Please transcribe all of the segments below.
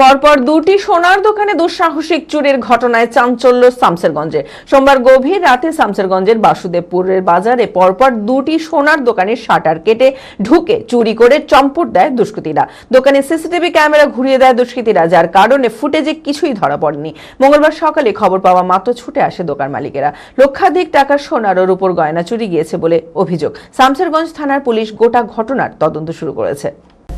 পরপর দুটি সোনার দোকানে দুঃসাহসিক চুরির ঘটনায় চাঞ্চল্য শামসেরগঞ্জে। সোমবার গভীর রাতে শামসেরগঞ্জের বাসুদেবপুরের বাজারে পরপর দুটি সোনার দোকানের শাটার কেটে ঢুকে চুরি করে চম্পট দেয় দুষ্কৃতীরা। দোকানে সিসিটিভি ক্যামেরা ঘুরিয়ে দেয় দুষ্কৃতীরা, যার কারণে ফুটেজে কিছুই ধরা পড়েনি। মঙ্গলবার সকালে খবর পাওয়া মাত্র ছুটে আসে দোকান মালিকেরা। লক্ষাধিক টাকার সোনার উপর গয়না চুরি গিয়েছে বলে অভিযোগ। শামসেরগঞ্জ থানার পুলিশ গোটা ঘটনার তদন্ত শুরু করেছে।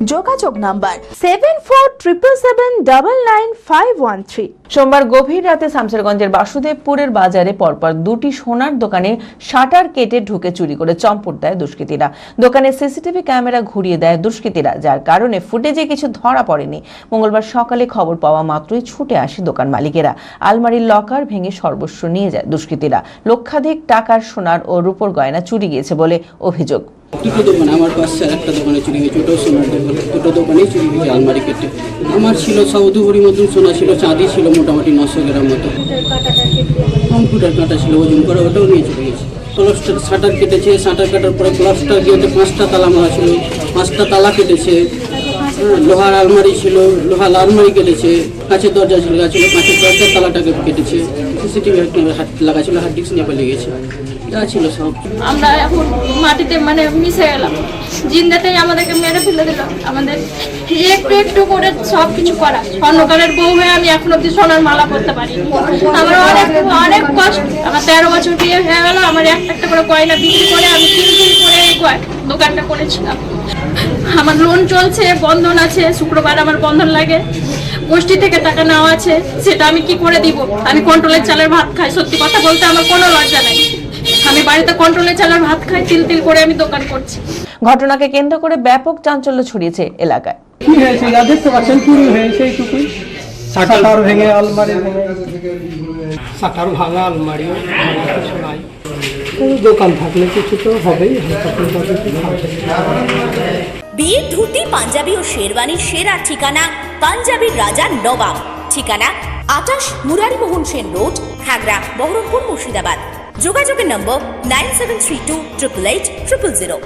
যোগাযোগ number seven four triple seven double nine five one three সোমবার গভীর রাতে শামসেরগঞ্জের বাসুদেবপুরের বাজারে পরপর দুটি সোনার দোকানে শাটার কেটে ঢুকে চুরি করে চম্পট দেয় দুষ্কৃতীরা। দোকানে সিসিটিভি ক্যামেরা ঘুরিয়ে দেয় দুষ্কৃতীরা, যার কারণে ফুটেজে কিছু ধরা পড়েনি। মঙ্গলবার সকালে খবর পাওয়া মাত্রই ছুটে আসে দোকান মালিকেরা। আলমারির লকার ভেঙে সর্বস্ব নিয়ে যায় দুষ্কৃতীরা। লক্ষাধিক টাকার সোনার ও রূপোর গয়না চুরি গিয়েছে বলে অভিযোগ। দুটো দোকান আমার আর একটা দোকানে চুরি গেছে ওটাও সোনার দোকান দুটো দোকানেই চুরি গেছে আলমারি কেটে। আমার ছিল সৌদুপুরি মতন সোনা ছিল চাঁদি ছিল মোটামুটি নশো গ্রাম মতো। কম্পিউটার কাটা ছিল ওজন করে ওটাও নিয়ে চলে গেছে ক্লস্টার শাটার কেটেছে শাটার কাটার পরে ক্লস্টার দিয়ে পাঁচটা তালা মারা ছিল পাঁচটা তালা কেটেছে হ্যাঁ, লোহার আলমারি ছিল লোহার আলমারি কেটেছে কাঁচের দরজা ছিল ছিল কাঁচের দরজার তালাটাকে কেটেছে সিসিটিভি হাত লাগা ছিল হার্ড ডিস্ক নিয়ে পালিয়ে গেছে যা ছিল সব। আমরা এখন মাটিতে মানে মিশে গেলাম জিন্দাতেই আমাদেরকে মেরে ফেলে দিল। আমাদের একটু একটু করে সব কিছু করা। স্বর্ণকারের বউ হয়ে আমি এখন অব্দি সোনার মালা করতে পারি আমার অনেক অনেক কষ্ট। আমার তেরো বছর বিয়ে হয়ে গেল, আমার একটা একটা করে গয়না বিক্রি করে আমি তিন দিন করে এই দোকানটা করেছিলাম। আমার লোন চলছে, বন্ধন আছে, শুক্রবার আমার বন্ধন লাগে। গোষ্ঠী থেকে টাকা নেওয়া আছে, সেটা আমি কি করে দিব? আমি কন্ট্রোলের চালের ভাত খাই। সত্যি কথা বলতে আমার কোনো লজ্জা নাই। আমি বাড়িতে কন্ট্রোলের চালের ভাত খাই তিল তিল করে আমি দোকান করছি। ঘটনাকে কেন্দ্র করে ব্যাপক চাঞ্চল্য ছড়িয়েছে এলাকায়। কি হয়েছে? যা দেখতে পাচ্ছেন চুরি হয়েছে এইটুকুই। শাটার ভেঙে আলমারি ভেঙে শাটার ভাঙা আলমারিও কিছু নাই। দোকান থাকলে কিছু তো হবেই থাকবে বিয়ের ধুতি পাঞ্জাবি ও শেরওয়ানির সেরা ঠিকানা পাঞ্জাবির রাজা নবাব। ঠিকানা আটাশ মুরারিমোহন সেন রোড খাগড়া বহরমপুর মুর্শিদাবাদ। যোগাযোগের নম্বর nine seven three two triple eight triple zero.